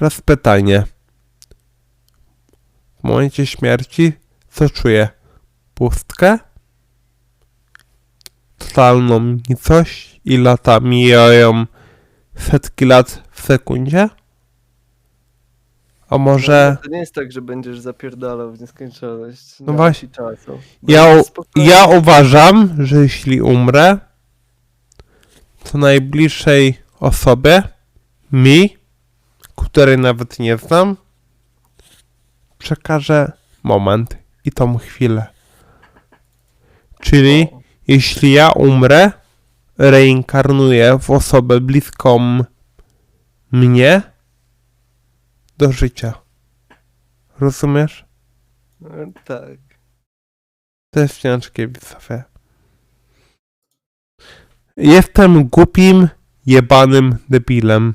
Teraz pytanie. W momencie śmierci co czuję? Pustkę? Totalną nicość i lata mijają setki lat w sekundzie? A może... To nie jest tak, że będziesz zapierdalał w nieskończoność. No właśnie. Czasu. Ja, u- spokojny. ja uważam, że jeśli umrę, to najbliższej osobie, mi, której nawet nie znam, przekażę moment i tą chwilę. Czyli jeśli ja umrę, reinkarnuję w osobę bliską mnie do życia. Rozumiesz? Tak. To jest ciężkie, widzowie. Jestem głupim, jebanym debilem.